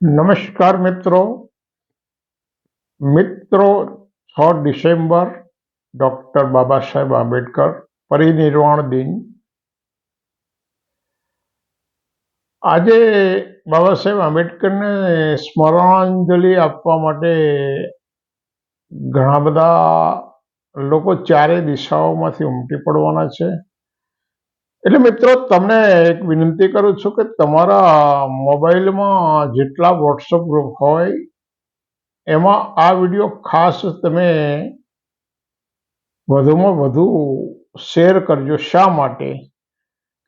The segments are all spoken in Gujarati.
નમસ્કાર મિત્રો. મિત્રો, છ ડિસેમ્બર, ડૉક્ટર બાબા સાહેબ આંબેડકર પરિનિર્વાણ દિન. આજે બાબા સાહેબ આંબેડકરને સ્મરણાંજલિ આપવા માટે ઘણા બધા લોકો ચારે દિશાઓમાંથી ઉમટી પડવાના છે. એટલે મિત્રો, તમને એક વિનંતી કરું છું કે તમારા મોબાઈલમાં જેટલા વોટ્સઅપ ગ્રુપ હોય, એમાં આ વીડિયો ખાસ તમે વધુમાં વધુ શેર કરજો. શા માટે?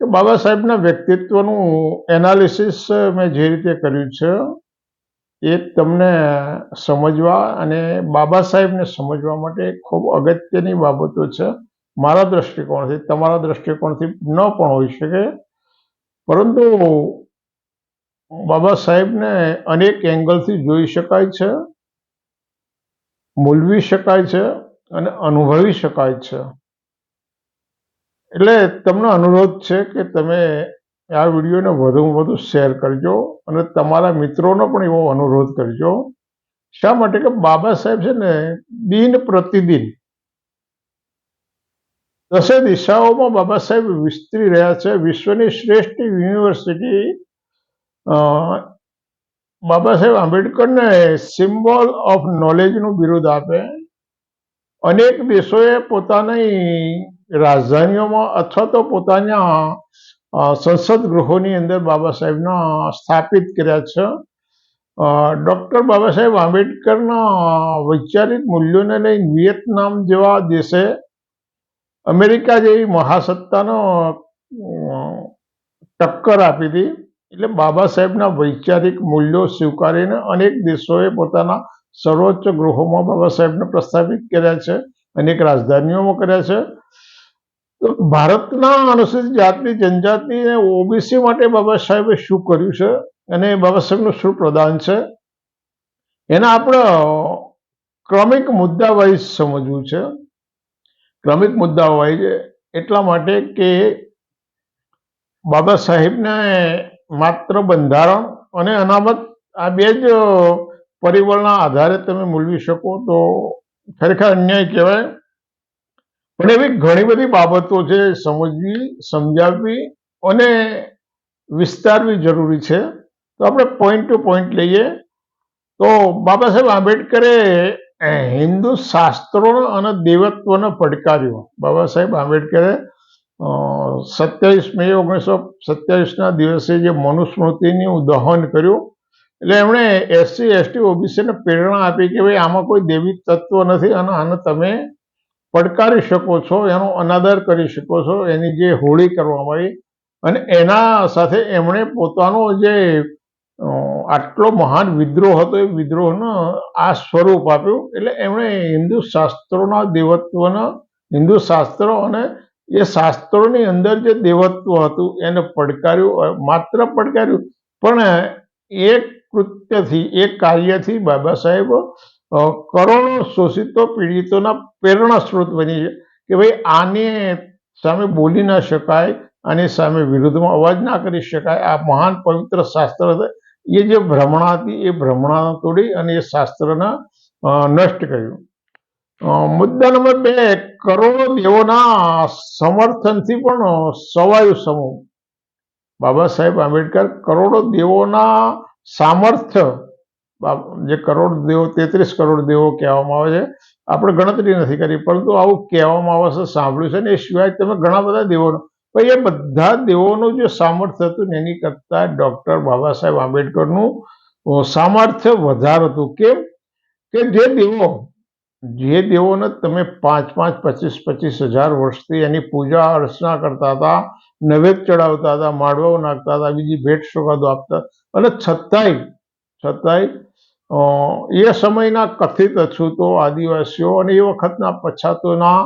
કે બાબા સાહેબના વ્યક્તિત્વનું એનાલિસિસ મેં જે રીતે કર્યું છે, એ તમને સમજવા અને બાબા સાહેબને સમજવા માટે ખૂબ અગત્યની બાબતો છે. મારા દ્રષ્ટિકોણથી, તમારા દ્રષ્ટિકોણથી ન પણ હોઈ શકે. પરંતુ બાબા સાહેબને અનેક એંગલથી જોઈ શકાય છે, મૂલવી શકાય છે અને અનુભવી શકાય છે. એટલે તમને અનુરોધ છે કે તમે આ વિડીયોને વધુમાં વધુ શેર કરજો અને તમારા મિત્રોનો પણ એવો અનુરોધ કરજો. શા માટે કે બાબા સાહેબ છે ને દિન પ્રતિદિન દસે દિશાઓમાં બાબા સાહેબ વિસ્તરી રહ્યા છે. વિશ્વની શ્રેષ્ઠ university Baba Saheb આંબેડકરને symbol of નોલેજનું બિરુદ આપે. અનેક દેશોએ પોતાની રાજધાનીઓમાં અથવા તો પોતાના સંસદ ગૃહોની અંદર બાબા સાહેબના સ્થાપિત કર્યા છે. ડૉક્ટર બાબા સાહેબ આંબેડકરના વૈચારિક મૂલ્યોને લઈને વિયેતનામ જેવા દેશે અમેરિકા જેવી મહાસત્તાનો ટક્કર આપી હતી. એટલે બાબા સાહેબના વૈચારિક મૂલ્યો સ્વીકારીને અનેક દેશોએ પોતાના સર્વોચ્ચ ગૃહોમાં બાબા સાહેબને પ્રસ્થાપિત કર્યા છે, અનેક રાજધાનીઓમાં કર્યા છે. તો ભારતના અનુસૂચિત જાતિ જનજાતિ ઓબીસી માટે બાબા સાહેબે શું કર્યું છે અને બાબા સાહેબનું શું પ્રદાન છે? એના આપણે ક્રમિક મુદ્દા વાઇઝ સમજવું છે. ક્રમિક મુદ્દાઓ હોય છે. એટલા માટે કે બાબા સાહેબને માત્ર બંધારણ અને અનામત આ બે જ પરિબળના આધારે તમે મૂલવી શકો તો ખરેખર અન્યાય કહેવાય. પણ એવી ઘણી બધી બાબતો છે સમજવી, સમજાવવી અને વિસ્તારવી જરૂરી છે. તો આપણે પોઈન્ટ ટુ પોઈન્ટ લઈએ. તો બાબા સાહેબ આંબેડકરે હિન્દુ શાસ્ત્રો અને દેવત્વને પડકાર્યો બાબા સાહેબ આંબેડકરે સત્યાવીસ મે ઓગણીસો સત્યાવીસના દિવસે જે મનુસ્મૃતિનું દહન કર્યું, એટલે એમણે એસસી, એસટી, ઓબીસીને પ્રેરણા આપી કે ભાઈ આમાં કોઈ દેવી તત્વ નથી અને આને તમે પડકારી શકો છો, એનો અનાદર કરી શકો છો, એની જે હોળી કરવામાં આવી. અને એના સાથે એમણે પોતાનો જે આટલો મહાન વિદ્રોહ હતો, એ વિદ્રોહનો આ સ્વરૂપ આપ્યું. એટલે એમણે હિન્દુ શાસ્ત્રોના દેવત્વના, હિન્દુ શાસ્ત્રો અને એ શાસ્ત્રોની અંદર જે દેવત્વ હતું, એને પડકાર્યું માત્ર પડકાર્યું. પણ એક કૃત્યથી એક કાર્યથી બાબા સાહેબ કરોડો શોષિતો પીડિતોના પ્રેરણા સ્ત્રોત બની છે કે ભાઈ આને સામે બોલી ના શકાય, આની સામે વિરુદ્ધમાં અવાજ ના કરી શકાય. આ મહાન પવિત્ર શાસ્ત્ર છે. એ જે ભ્રમણા હતી, એ ભ્રમણા તોડી અને એ શાસ્ત્રના નષ્ટ કર્યું. મુદ્દા નંબર બે, કરોડો દેવોના સમર્થનથી પણ સવાયું સમૂહ. બાબા સાહેબ આંબેડકર કરોડો દેવોના સામર્થ્ય જે કરોડ દેવો, તેત્રીસ કરોડ દેવો કહેવામાં આવે છે, આપણે ગણતરી નથી કરી, પરંતુ આવું કહેવામાં આવે છે, સાંભળ્યું છે ને એ સિવાય તમે ઘણા બધા દેવોનો પણ એ બધા દેવોનું જે સામર્થ્ય હતું એની કરતાં ડૉક્ટર બાબા સાહેબ આંબેડકરનું સામર્થ્ય વધારે હતું. કેમ? કે જે દેવો, જે દેવોને તમે પાંચ પાંચ, પચીસ પચીસ હજાર વર્ષથી એની પૂજા અર્ચના કરતા હતા નવેદ ચડાવતા હતા, માળવાઓ નાખતા હતા, બીજી ભેટ સોગાદો આપતા અને છતાંય છતાંય એ સમયના કથિત અછૂતો, આદિવાસીઓ અને એ વખતના પછાતોના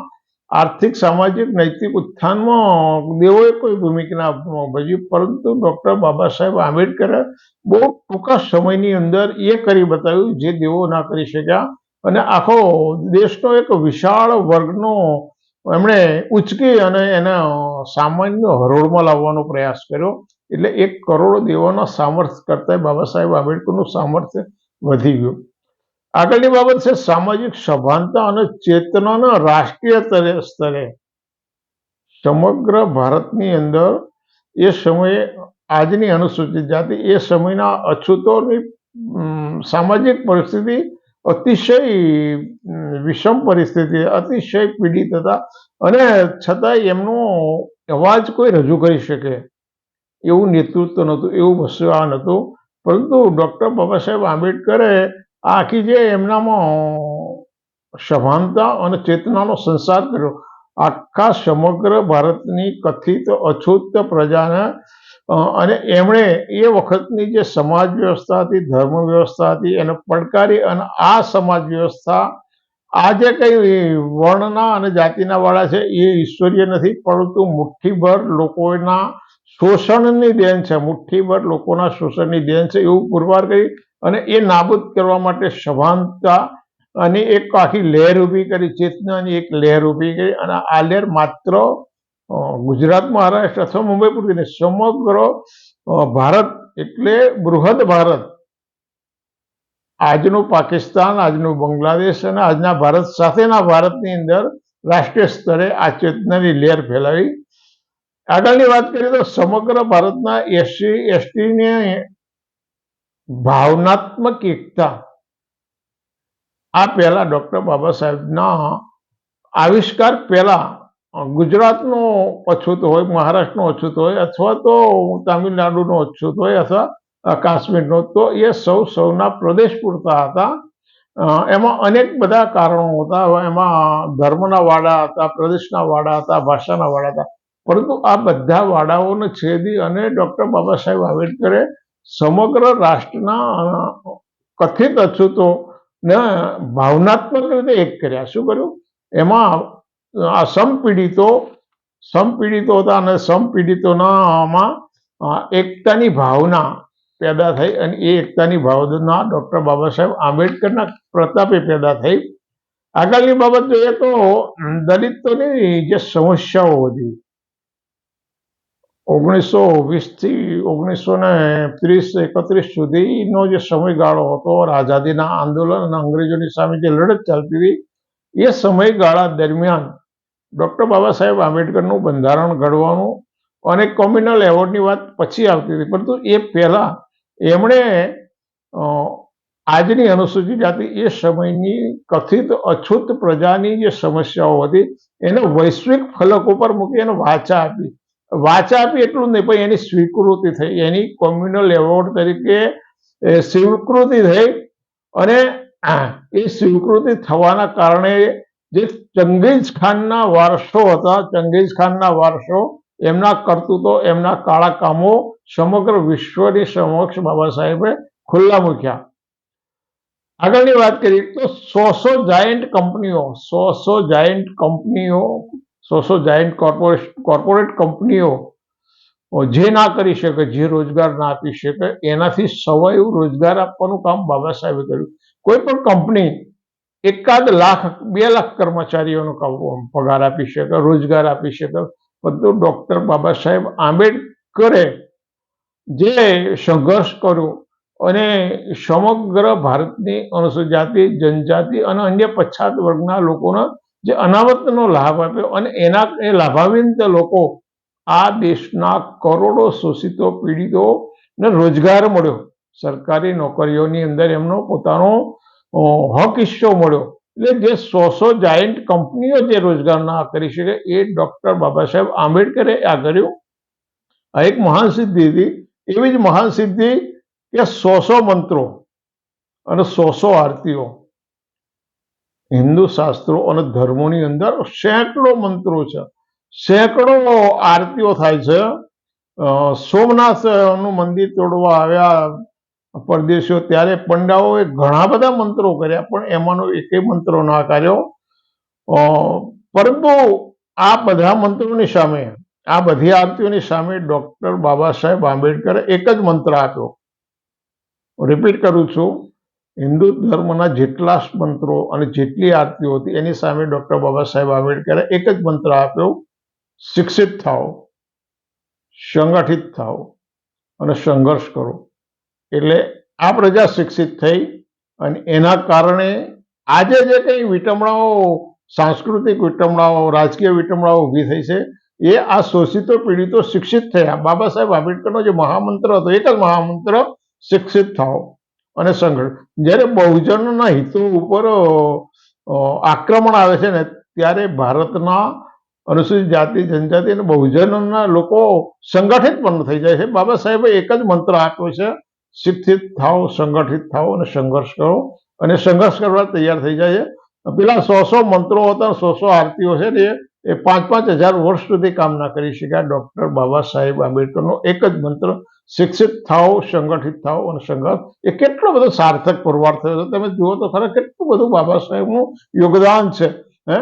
આર્થિક, સામાજિક, નૈતિક ઉત્થાનમાં દેવોએ કોઈ ભૂમિકા ભજવી, પરંતુ ડૉક્ટર બાબા સાહેબ આંબેડકરે બહુ ટૂંકા સમયની અંદર એ કરી બતાવ્યું જે દેવો ના કરી શક્યા. અને આખો દેશનો એક વિશાળ વર્ગનો એમણે ઉચકી અને એના સામાન્ય હરોળમાં લાવવાનો પ્રયાસ કર્યો. એટલે એક કરોડો દેવોના સામર્થ્ય કરતા બાબા સાહેબ આંબેડકરનું સામર્થ્ય વધી ગયું. આગળની બાબત છે સામાજિક સભાનતા અને ચેતનાના રાષ્ટ્રીય સ્તરે સમગ્ર ભારતની અંદર એ સમયે આજની અનુસૂચિત જાતિ એ સમયના અછૂતોની સામાજિક પરિસ્થિતિ અતિશય વિષમ પરિસ્થિતિ, અતિશય પીડિત હતા અને છતાંય એમનો અવાજ કોઈ રજૂ કરી શકે એવું નેતૃત્વ નહોતું, એવું વસ્તુ આ નહોતું. પરંતુ ડૉક્ટર બાબા સાહેબ આંબેડકરે આખી જે એમનામાં સભાનતા અને ચેતનાનો સંસાર કર્યો. આખા સમગ્ર ભારતની કથિત અછૂત પ્રજાને અને એમણે એ વખતની જે સમાજ વ્યવસ્થા હતી, ધર્મ વ્યવસ્થા હતી, એને પડકારી અને આ સમાજ વ્યવસ્થા આ જે કંઈ વર્ણના અને જાતિના વાળા છે એ ઈશ્વરીય નથી, પરંતુ મુઠ્ઠીભર લોકોના શોષણની દેન છે. મુઠ્ઠીભર લોકોના શોષણની દેન છે એવું પુરવાર કરી અને એ નાબૂદ કરવા માટે સભાનતા અને એક આખી લહેર ઊભી કરી, ચેતનાની એક લહેર ઊભી કરી અને આ લહેર માત્ર ગુજરાત, મહારાષ્ટ્ર અથવા મુંબઈ પૂરતી સમગ્ર ભારત એટલે બૃહદ ભારત. આજનું પાકિસ્તાન, આજનું બાંગ્લાદેશ અને આજના ભારત સાથેના ભારતની અંદર રાષ્ટ્રીય સ્તરે આ ચેતનાની લહેર ફેલાવી. આગળની વાત કરીએ તો સમગ્ર ભારતના એસસી એસટીને ભાવનાત્મક એકતા. આ પહેલા ડોક્ટર બાબા સાહેબના આવિષ્કાર પહેલા ગુજરાતનો અછૂત હોય, મહારાષ્ટ્રનો અછૂત હોય, અથવા તો તામિલનાડુનો અછૂત હોય, અથવા કાશ્મીરનો, તો એ સૌ સૌના પ્રદેશ પૂરતા હતા. એમાં અનેક બધા કારણો હતા. એમાં ધર્મના વાડા હતા, પ્રદેશના વાડા હતા, ભાષાના વાડા હતા. પરંતુ આ બધા વાડાઓને છેદી અને ડૉક્ટર બાબા સાહેબ આંબેડકરે સમગ્ર રાષ્ટ્રના કથિત અછૂતો ને ભાવનાત્મક રીતે એક કર્યા. શું કર્યું? એમાં આ સંપીડિતો સંપીડિતો હતા અને સંપીડિતોનામાં એકતાની ભાવના પેદા થઈ અને એ એકતાની ભાવના ડૉક્ટર બાબા સાહેબ આંબેડકરના પ્રતાપે પેદા થઈ. આગળની બાબત જોઈએ તો દલિતોની જે સમસ્યાઓ હતી ઓગણીસો વીસથી ઓગણીસો ને ત્રીસ, એકત્રીસ સુધીનો જે સમયગાળો હતો, આઝાદીના આંદોલન અને અંગ્રેજોની સામે જે લડત ચાલતી હતી, એ સમયગાળા દરમિયાન ડૉક્ટર બાબા સાહેબ આંબેડકરનું બંધારણ ઘડવાનું અને કોમ્યુનલ એવોર્ડની વાત પછી આવતી હતી. પરંતુ એ પહેલાં એમણે આજની અનુસૂચિત જાતિ એ સમયની કથિત અછૂત પ્રજાની જે સમસ્યાઓ હતી, એને વૈશ્વિક ફલક ઉપર મૂકી એને વાચા આપી. વાચા આપી એટલું નહીં, પણ એની સ્વીકૃતિ થઈ, એની કોમ્યુનલ એવોર્ડ તરીકે સ્વીકૃતિ થઈ અને એ સ્વીકૃતિ થવાના કારણે જે ચંગેઝ ખાનના વારસો હતા ચંગેઝ ખાનના વારસો, એમના કરતૂતો, એમના કાળા કામો સમગ્ર વિશ્વની સમક્ષ બાબા સાહેબે ખુલ્લા મૂક્યા. આગળની વાત કરીએ તો સો સો જાયન્ટ કંપનીઓ, સો સો જાયન્ટ કંપનીઓ સો સો જાયન્ટ કોર્પોરેટ કોર્પોરેટ કંપનીઓ જે ના કરી શકે, જે રોજગાર ના આપી શકે, એનાથી સવાયું રોજગાર આપવાનું કામ બાબા સાહેબે કર્યું. કોઈ પણ કંપની એકાદ લાખ, બે લાખ કર્મચારીઓનો પગાર આપી શકે, રોજગાર આપી શકે. બધું ડૉક્ટર બાબા સાહેબ આંબેડકરે જે સંઘર્ષ કર્યો અને સમગ્ર ભારતની અનુસૂચિત જાતિ જનજાતિ અને અન્ય પછાત વર્ગના લોકોને જે અનામતનો લાભ આપ્યો અને એના એ લાભાન્વિત લોકો આ દેશના કરોડો શોષિતો પીડિતોને રોજગાર મળ્યો. સરકારી નોકરીઓની અંદર એમનો પોતાનો હક હિસ્સો મળ્યો. એટલે જે સો સો જાયન્ટ કંપનીઓ જે રોજગાર ના કરી શકે એ ડૉક્ટર બાબા સાહેબ આંબેડકરે આ કર્યું. આ એક મહાન સિદ્ધિ હતી. એવી જ મહાન સિદ્ધિ કે સો સો મંત્રો અને સો સો આરતીઓ હિન્દુ શાસ્ત્રો અને ધર્મોની અંદર સેંકડો મંત્રો છે. સેંકડો આરતીઓ થાય છે. સોમનાથનું મંદિર તોડવા આવ્યા પરદેશીઓ ત્યારે પંડાઓએ ઘણા બધા મંત્રો કર્યા, પણ એમાંનો એકેય મંત્રો ના કર્યો. પરંતુ આ બધા મંત્રોની સામે, આ બધી આરતીઓની સામે ડોક્ટર બાબા સાહેબ આંબેડકરે એક જ મંત્ર આપ્યો. રિપીટ કરું છું. હિન્દુ ધર્મના જેટલા મંત્રો અને જેટલી આરતીઓ હતી, એની સામે ડૉક્ટર બાબા સાહેબ આંબેડકરે એક જ મંત્ર આપ્યો, શિક્ષિત થાઓ, સંગઠિત થાઓ અને સંઘર્ષ કરો. એટલે આ પ્રજા શિક્ષિત થઈ અને એના કારણે આજે જે કંઈ વિટમણાઓ, સાંસ્કૃતિક વિટમણાઓ, રાજકીય વિટમણાઓ ઊભી થઈ છે, એ આ શોષિતો પીડિતો શિક્ષિત થયા. બાબા સાહેબ આંબેડકરનો જે મહામંત્ર હતો એક જ મહામંત્ર, શિક્ષિત થાઓ. અને સંઘર્ષ. જ્યારે બહુજનોના હિતો ઉપર આક્રમણ આવે છે ને, ત્યારે ભારતના અનુસૂચિત જાતિ, જનજાતિ અને બહુજનોના લોકો સંગઠિત પણ થઈ જાય છે. બાબા સાહેબે એક જ મંત્ર આપ્યો છે શિક્ષિત થાઓ, સંગઠિત થાઓ અને સંઘર્ષ કરો. અને સંઘર્ષ કરવા તૈયાર થઈ જાય છે. પેલા સો સો મંત્રો હતા, સો સો આરતીઓ છે ને એ- પાંચ પાંચ હજાર વર્ષ સુધી કામ ના કરી શક્યા. ડોક્ટર બાબા સાહેબ આંબેડકરનો એક જ મંત્ર, શિક્ષિત થાઓ, સંગઠિત થાઓ અને સંઘર્ષ એ કેટલો બધો સાર્થક પુરવાર થયો છે. તમે જુઓ તો ખરા કેટલું બધું બાબા સાહેબનું યોગદાન છે, હે?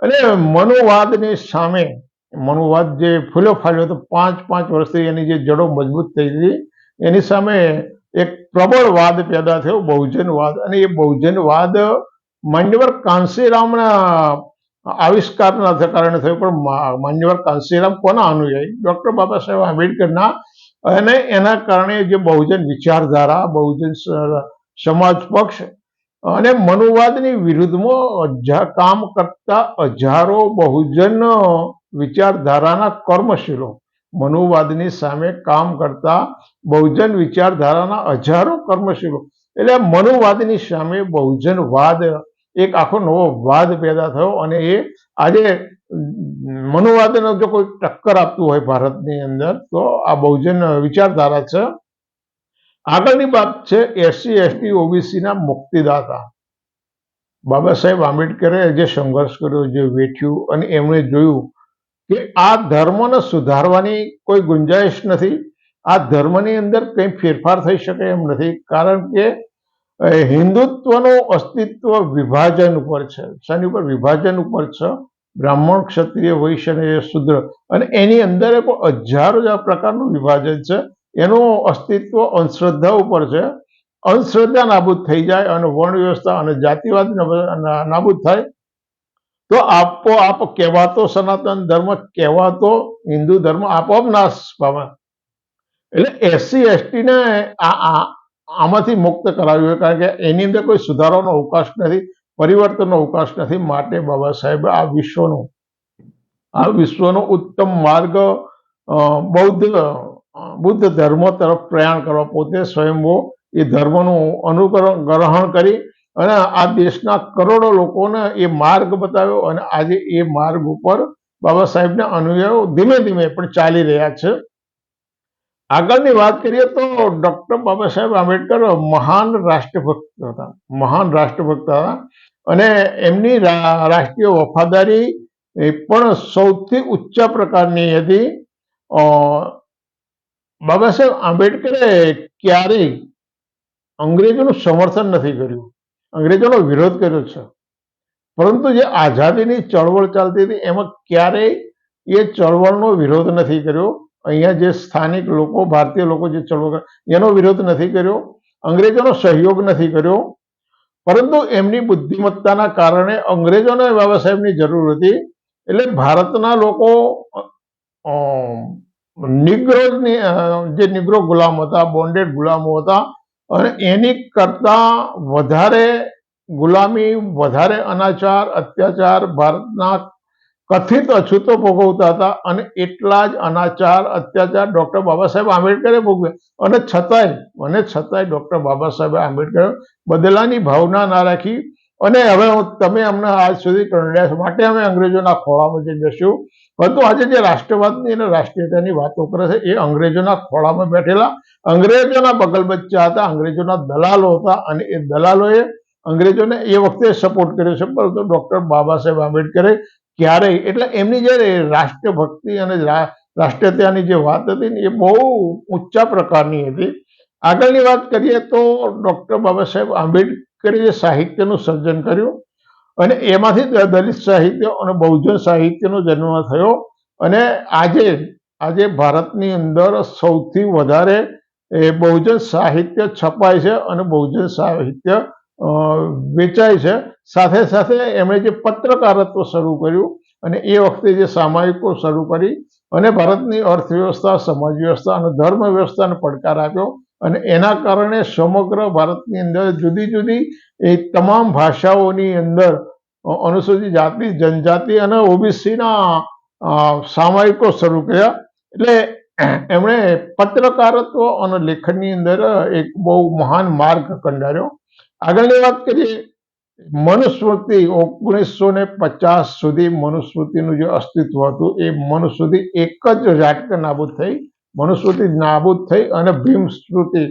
અને મનોવાદની સામે, મનોવાદ જે ફૂલ્યો ફાલ્યો તો પાંચ પાંચ વર્ષથી એની જે જડો મજબૂત થઈ હતી એની સામે એક પ્રબળ વાદ પેદા થયો, બહુજનવાદ. અને એ બહુજનવાદ માન્યવર કાંસીરામના આવિષ્કારના કારણે થયું, પણ માન્યવર કાંસીરામ કોના અનુયાયી? ડોક્ટર બાબા સાહેબ આંબેડકરના અને એના કારણે જે બહુજન વિચારધારા, બહુજન સમાજ પક્ષ અને મનુવાદની વિરુદ્ધમાં કામ કરતા હજારો બહુજન વિચારધારાના કર્મશીલો મનુવાદની સામે કામ કરતા બહુજન વિચારધારાના હજારો કર્મશીલો. એટલે મનુવાદની સામે બહુજનવાદ એક આખો નવો વાદ પેદા થયો અને એ આજે મનુવાદનો જો કોઈ ટક્કર આપતું હોય ભારતની અંદર, તો આ બહુજન વિચારધારા છે. આગળની વાત છે, એસસી, એસટી ઓબીસી ના મુક્તિદાતા. બાબા સાહેબ આંબેડકરે જે સંઘર્ષ કર્યો, જે વેઠ્યું અને એમણે જોયું કે આ ધર્મને સુધારવાની કોઈ ગુંજાઈશ નથી, આ ધર્મની અંદર કંઈ ફેરફાર થઈ શકે એમ નથી. કારણ કે હિન્દુત્વનું અસ્તિત્વ વિભાજન ઉપર છે. શાની ઉપર વિભાજન ઉપર છે? બ્રાહ્મણ ક્ષત્રિય વૈશ્ય અને શુદ્ર. અને એની અંદર એક હજારો જ પ્રકારનું વિભાજન છે. એનું અસ્તિત્વ અંધશ્રદ્ધા ઉપર છે. અંધશ્રદ્ધા નાબૂદ થઈ જાય અને વર્ણ વ્યવસ્થા અને જાતિવાદ નાબૂદ થાય. તો આપો આપ કહેવાતો સનાતન ધર્મ, કહેવાતો હિન્દુ ધર્મ આપોઆપ નાશ પામે. એટલે એસસી, એસટી ને આ, આ- આમાંથી મુક્ત કરાવ્યું કારણ કે એની અંદર કોઈ સુધારોનો અવકાશ નથી, પરિવર્તનનો અવકાશ નથી. માટે બાબા સાહેબ આ વિશ્વનો આ વિશ્વનો ઉત્તમ માર્ગ બૌદ્ધ બુદ્ધ ધર્મ તરફ પ્રયાણ કરવા પોતે સ્વયંભો એ ધર્મનું અનુકરણ, ગ્રહણ કરી અને આ દેશના કરોડો લોકોને એ માર્ગ બતાવ્યો અને આજે એ માર્ગ ઉપર બાબા સાહેબના અનુયાયીઓ ધીમે ધીમે પણ ચાલી રહ્યા છે. આગળની વાત કરીએ તો ડૉક્ટર બાબા સાહેબ આંબેડકર મહાન રાષ્ટ્રભક્ત હતા, મહાન રાષ્ટ્રભક્ત હતા. અને એમની રાષ્ટ્રીય વફાદારી પણ સૌથી ઉચ્ચ પ્રકારની હતી. બાબા સાહેબ આંબેડકરે ક્યારેય અંગ્રેજોનું સમર્થન નથી કર્યું. અંગ્રેજોનો વિરોધ કર્યો છે. પરંતુ જે આઝાદીની ચળવળ ચાલતી હતી, એમાં ક્યારેય એ ચળવળનો વિરોધ નથી કર્યો. અહીંયા જે સ્થાનિક લોકો, ભારતીય લોકો જે ચળવળ એનો વિરોધ નથી કર્યો, અંગ્રેજોનો સહયોગ નથી કર્યો, પરંતુ એમની બુદ્ધિમત્તાના કારણે અંગ્રેજોને બાબા સાહેબની જરૂર હતી, એટલે ભારતના લોકો નિગ્રોની જે નિગ્રો ગુલામ હતા બોન્ડેડ ગુલામો હતા, અને એની કરતા વધારે ગુલામી, વધારે અનાચાર, અત્યાચાર ભારતના કથિત અછૂતો ભોગવતા હતા અને એટલા જ અનાચાર, અત્યાચાર ડોક્ટર બાબા સાહેબ આંબેડકરે ભોગવ્યા. અને છતાંય અને છતાંય ડોક્ટર બાબા સાહેબ આંબેડકરે બદલાની ભાવના ના રાખી. અને હવે તમે અમને આજ સુધી કંડ્યા માટે અમે અંગ્રેજોના ખોળામાં જઈ જશું. પરંતુ આજે જે રાષ્ટ્રવાદની અને રાષ્ટ્રીયતાની વાતો કરે છે, એ અંગ્રેજોના ખોળામાં બેઠેલા. અંગ્રેજોના બગલ બચ્ચા હતા, અંગ્રેજોના દલાલો હતા અને એ દલાલોએ અંગ્રેજોને એ વખતે સપોર્ટ કર્યો છે. પરંતુ ડોક્ટર બાબા સાહેબ આંબેડકરે ક્યારેય, એટલે એમની જે રાષ્ટ્રભક્તિ અને રાષ્ટ્રીયતાની જે વાત હતી ને, એ બહુ ઊંચા પ્રકારની હતી. આગળની વાત કરીએ તો ડૉક્ટર બાબા સાહેબ આંબેડકરે જે સાહિત્યનું સર્જન કર્યું અને એમાંથી દલિત સાહિત્ય અને બહુજન સાહિત્યનો જન્મ થયો અને આજે આજે ભારતની અંદર સૌથી વધારે એ બહુજન સાહિત્ય છપાય છે અને બહુજન સાહિત્ય વેચાય છે. સાથે સાથે એમણે જે પત્રકારત્વ શરૂ કર્યું અને એ વખતે જે સામાયિકો શરૂ કરી અને ભારતની અર્થવ્યવસ્થા સમાજ વ્યવસ્થા અને ધર્મ વ્યવસ્થાને પડકાર આપ્યો અને એના કારણે સમગ્ર ભારતની અંદર જુદી જુદી એ તમામ ભાષાઓની અંદર અનુસૂચિત જાતિ, જનજાતિ અને ઓબીસીના સામાયિકો શરૂ કર્યા. એટલે એમણે પત્રકારત્વ અને લેખનની અંદર એક બહુ મહાન માર્ગ કંડાર્યો. આગળની વાત કરીએ, મનુસ્મૃતિ ઓગણીસો ને પચાસ સુધી મનુસ્મૃતિનું જે અસ્તિત્વ હતું, એ મનુસ્મૃતિ એક જ ઝાટકે નાબૂદ થઈ. મનુસ્મૃતિ નાબૂદ થઈ અને ભીમસ્મૃતિ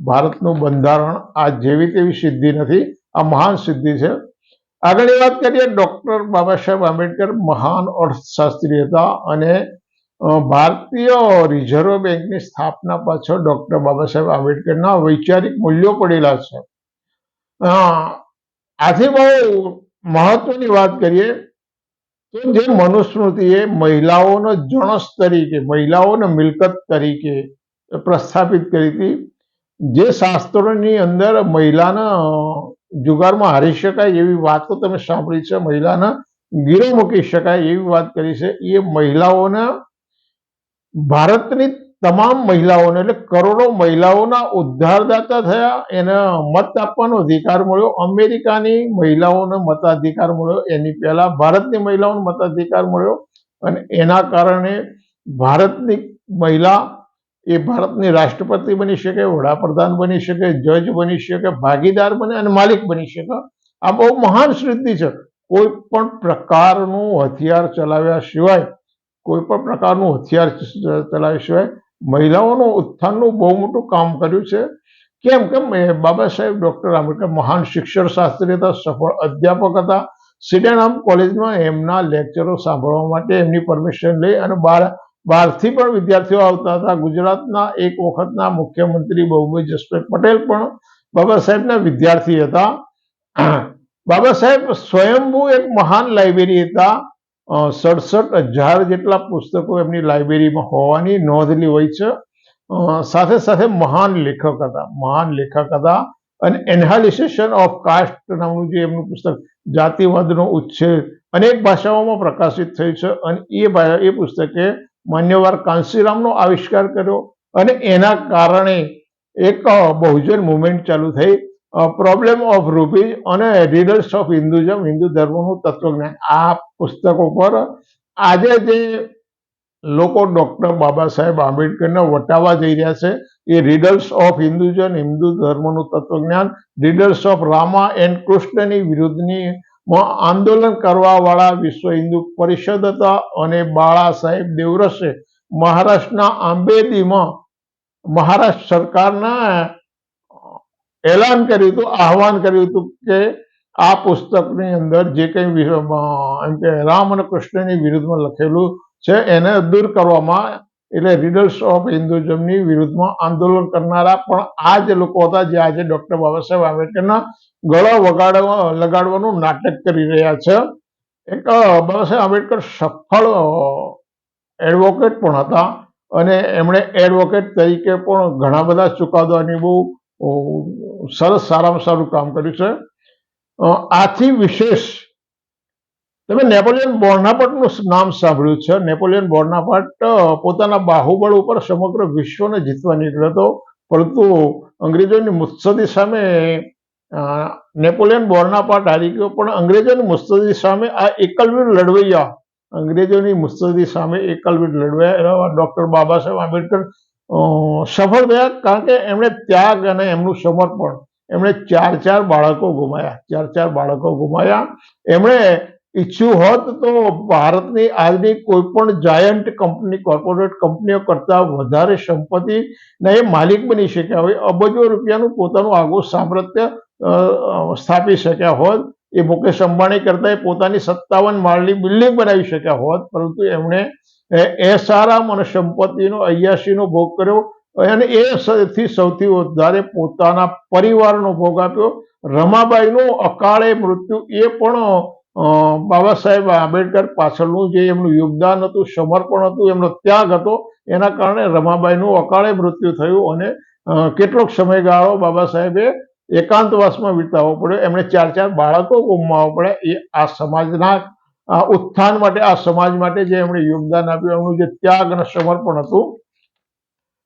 ભારતનું બંધારણ આ જેવી તેવી સિદ્ધિ નથી, આ મહાન સિદ્ધિ છે. આગળની વાત કરીએ, ડૉક્ટર બાબા સાહેબ આંબેડકર મહાન અર્થશાસ્ત્રી હતા અને ભારતીય રિઝર્વ બેંકની સ્થાપના પાછળ ડોક્ટર બાબા સાહેબ આંબેડકરના વૈચારિક મૂલ્યો પડેલા છે. આથી બહુ મહત્વની વાત કરીએ તો જે મનુસ્મૃતિ એ મહિલાઓનો જણસ તરીકે, મહિલાઓને મિલકત તરીકે પ્રસ્થાપિત કરી હતી. જે શાસ્ત્રોની અંદર મહિલાના જુગારમાં હારી શકાય એવી વાતો તમે સાંભળી છે, મહિલાના ગીરો મૂકી શકાય એવી વાત કરી છે. એ મહિલાઓના ભારતની તમામ મહિલાઓને, એટલે કરોડો મહિલાઓના ઉદ્ધારદાતા થયા, એને મત આપવાનો અધિકાર મળ્યો. અમેરિકાની મહિલાઓને મતાધિકાર મળ્યો. એની પહેલા ભારતની મહિલાઓને મતાધિકાર મળ્યો. અને એના કારણે ભારતની મહિલા એ ભારતની રાષ્ટ્રપતિ બની શકે, વડાપ્રધાન બની શકે, જજ બની શકે, ભાગીદાર બને અને માલિક બની શકે. આ બહુ મહાન સિદ્ધિ છે. કોઈ પણ પ્રકારનું હથિયાર ચલાવ્યા સિવાય, કોઈ પણ પ્રકારનું હથિયાર ચલાવ્યા સિવાય મહિલાઓનું ઉત્થાનનું બહુ મોટું કામ કર્યું છે. કેમ કે બાબા સાહેબ ડૉક્ટર આંબેડકર મહાન શિક્ષણ શાસ્ત્રી હતા, સફળ અધ્યાપક હતા. સિડેનામ કોલેજમાં એમના લેક્ચરો સાંભળવા માટે એમની પરમિશન લઈ અને બહાર બહારથી પણ વિદ્યાર્થીઓ આવતા હતા. ગુજરાતના એક વખતના મુખ્યમંત્રી બહુભાઈ જસભાઈ પટેલ પણ બાબા સાહેબના વિદ્યાર્થી હતા. બાબા સાહેબ સ્વયંભૂ એક મહાન લાઇબ્રેરી હતા. સડસઠ હજાર જેટલા પુસ્તકો એમની લાઇબ્રેરીમાં હોવાની નોંધલી હોય છે. સાથે સાથે મહાન લેખક હતા. મહાન લેખક હતા. અને એન્હાલિસેશન ઓફ કાસ્ટ નામનું જે એમનું પુસ્તક, જાતિવાદનો ઉચ્છેદ અનેક ભાષાઓમાં પ્રકાશિત થયું છે. અને એ ભાષા એ પુસ્તકે માન્યવાર કાંસીરામનો આવિષ્કાર કર્યો. અને એના કારણે એક બહુજન મુવમેન્ટ ચાલુ થઈ. પ્રોબ્લેમ ઓફ રૂપીઝ અને રીડર્સ ઓફ હિન્દુઝમ હિન્દુ ધર્મનું તત્વજ્ઞાન. આ પુસ્તકો પર આજે જે લોકો ડોક્ટર બાબા સાહેબ આંબેડકરને વટાવવા જઈ રહ્યા છે, એ રીડર્સ ઓફ હિન્દુઝમ હિન્દુ ધર્મનું તત્વજ્ઞાન રીડર્સ ઓફ રામા એન્ડ કૃષ્ણની વિરુદ્ધની માં આંદોલન કરવાવાળા વિશ્વ હિન્દુ પરિષદ હતા અને બાળા સાહેબ દેવરસે મહારાષ્ટ્રના આંબેદીમાં મહારાષ્ટ્ર સરકારના એલાન કર્યું હતું, આહવાન કર્યું હતું કે આ પુસ્તકની અંદર જે કંઈ એમ કે રામ અને કૃષ્ણની વિરુદ્ધમાં લખેલું છે, એને દૂર કરવામાં, એટલે રીડર્સ ઓફ હિન્દુઝમની વિરુદ્ધમાં આંદોલન કરનારા પણ આ જ લોકો હતા જે આજે ડોક્ટર બાબા સાહેબ આંબેડકરના ગળો વગાડવા, લગાડવાનું નાટક કરી રહ્યા છે. એક બાબા સાહેબ આંબેડકર સફળ એડવોકેટ પણ હતા અને એમણે એડવોકેટ તરીકે પણ ઘણા બધા ચુકાદાની બહુ સરસ સારામાં સારું કામ કર્યું છે. આથી વિશેષ, તમે નેપોલિયન બોર્નાપટનું નામ સાંભળ્યું છે. નેપોલિયન બોર્નાપટ પોતાના બાહુબળ ઉપર સમગ્ર વિશ્વને જીતવા નીકળ્યો હતો. પરંતુ અંગ્રેજોની મુત્સદી સામે નેપોલિયન બોર્નાપાટ હારી ગયો. પણ અંગ્રેજોની મુસ્તદી સામે આ એકલવીર લડવૈયા, અંગ્રેજોની મુસ્તદી સામે એકલવીર લડવૈયા ડોક્ટર બાબા સાહેબ આંબેડકર સફળ થયા કારણ કે એમણે ત્યાગ અને એમનું સમર્પણ, એમણે ચાર ચાર બાળકો ગુમાયા ચાર ચાર બાળકો ગુમાયા એમણે ઈચ્છ્યું હોત તો ભારતની આજની કોઈ પણ જાયન્ટ કંપની કોર્પોરેટ કંપનીઓ કરતા વધારે સંપત્તિ ને એ માલિક બની શક્યા હોય, અબજો રૂપિયાનું પોતાનું આગવું સામ્રાજ્ય સ્થાપી શક્યા હોત. એ મુકેશ અંબાણી કરતા એ પોતાની સત્તાવન માળની બિલ્ડિંગ બનાવી શક્યા હોત, પરંતુ એમણે એ- એસારામ અને સંપત્તિનો અયાસીનો ભોગ કર્યો. અને એ સૌથી સૌથી વધારે પોતાના પરિવારનો ભોગ આપ્યો. રમાબાઈનું અકાળે મૃત્યુ, એ પણ બાબા સાહેબ આંબેડકર પાછળનું જે એમનું યોગદાન હતું, સમર્પણ હતું, એમનો ત્યાગ હતો, એના કારણે રમાબાઈનું અકાળે મૃત્યુ થયું અને કેટલોક સમયગાળો બાબા સાહેબે એકાંતવાસમાં વિતાવવો પડ્યો. એમણે ચાર ચાર બાળકો ગુમાવવા પડ્યા. એ આ સમાજના આ ઉત્થાન માટે, આ સમાજ માટે જે એમણે યોગદાન આપ્યું, એમનું જે ત્યાગ અને સમર્પણ હતું.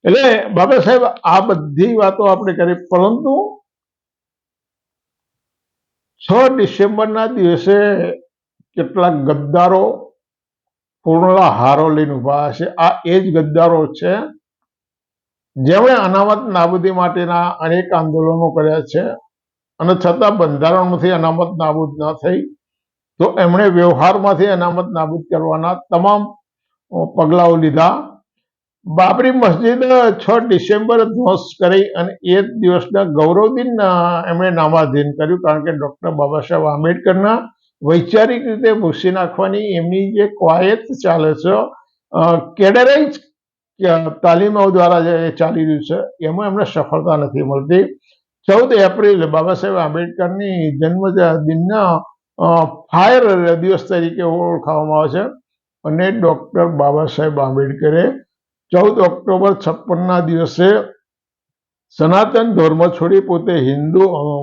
એટલે બાબા સાહેબ, આ બધી વાતો આપણે કરી, પરંતુ છ ડિસેમ્બરના દિવસે કેટલાક ગદ્દારો પૂર્ણલા હારો લઈને ઊભા છે આ એ જ ગદ્દારો છે, જેમણે અનામત નાબૂદી માટેના અનેક આંદોલનો કર્યા છે અને છતાં બંધારણમાંથી અનામત નાબૂદ ન થઈ. તો એમણે વ્યવહારમાંથી અનામત નાબૂદ કરવાના તમામ પગલાઓ લીધા. બાબરી મસ્જિદ, છ ડિસેમ્બર ધ્વંસ કરી અને એ દિવસના ગૌરવ દિન એમણે નામાધીન કર્યું કારણ કે ડૉક્ટર બાબા સાહેબ આંબેડકરના વૈચારિક રીતે ભૂસી નાખવાની એમની જે કવાયત ચાલે છે કેડરાઇઝ તાલીમો દ્વારા જે ચાલી રહ્યું છે, એમાં એમને સફળતા નથી મળતી. ચૌદ એપ્રિલ બાબા સાહેબ આંબેડકરની જન્મ દિનના ફાયર દિવસ તરીકે ઓળખાવવામાં આવે છે અને ડોક્ટર બાબા સાહેબ આંબેડકરે ચૌદ ઓક્ટોબર છપ્પનના દિવસે સનાતન ધર્મ છોડી પોતે હિન્દુ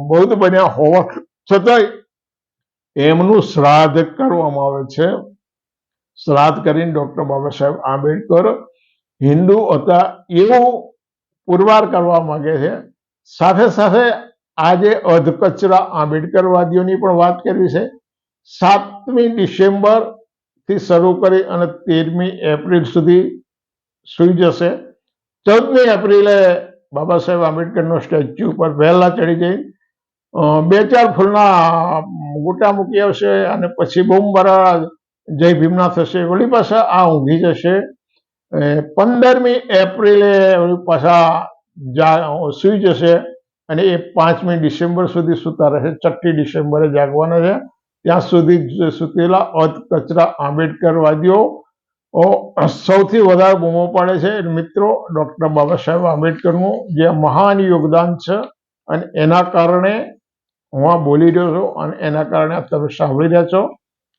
બૌદ્ધ બન્યા હોવા છતાંય એમનું શ્રાદ્ધ કરવામાં આવે છે. શ્રાદ્ધ કરીને ડોક્ટર બાબા સાહેબ આંબેડકર હિન્દુ હતા એવું પુરવાર કરવા માંગે છે. સાથે સાથે આજે અધકચરા આંબેડકરવાદીઓની પણ વાત કરવી છે. સાતમી ડિસેમ્બરથી શરૂ કરી અને તેરમી એપ્રિલ સુધી સુઈ જશે. ચૌદમી એપ્રિલે બાબા સાહેબ આંબેડકરનો સ્ટેચ્યુ ઉપર વહેલા ચડી જઈ બે ચાર ફૂલના ગોટા મૂકી આવશે અને પછી બૂમબરા જય ભીમના થશે. વળી પાછા આ ઊંઘી જશે. પંદરમી એપ્રિલે પાછા સૂઈ જશે. અને એ પાંચમી ડિસેમ્બર સુધી સૂતા રહેશે છઠ્ઠી ડિસેમ્બરે જાગવાના છે. ત્યાં સુધી સૂતેલા અધ કચરા આંબેડકરવાદીઓ સૌથી વધારે બૂમો પાડે છે. મિત્રો, ડૉક્ટર બાબા સાહેબ આંબેડકરનું જે મહાન યોગદાન છે અને એના કારણે હું આ બોલી રહ્યો છું અને એના કારણે તમે સાંભળી રહ્યા છો.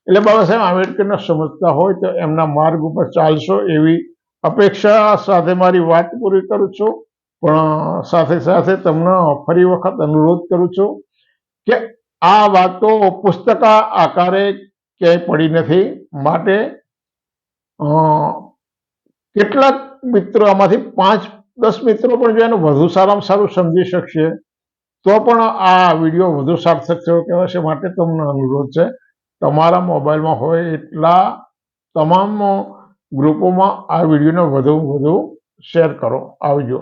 એટલે બાબા સાહેબ, આંબેડકરને સમજતા હોય તો એમના માર્ગ ઉપર ચાલશો એવી અપેક્ષા સાથે મારી વાત પૂરી કરું છું. પણ સાથે સાથે તમને ફરી વખત અનુરોધ કરું છું કે આ વાતો પુસ્તકા આકારે ક્યાંય પડી નથી. માટે કેટલાક મિત્રો આમાંથી પાંચ, દસ મિત્રો પણ જો એને વધુ સારામાં સારું સમજી શકશે, તો પણ આ વીડિયો વધુ સાર્થક થયો કહેવાશે માટે તમને અનુરોધ છે, તમારા મોબાઈલમાં હોય એટલા તમામ ગ્રુપોમાં આ વિડીયોને વધુ વધુ શેર કરો. આવજો.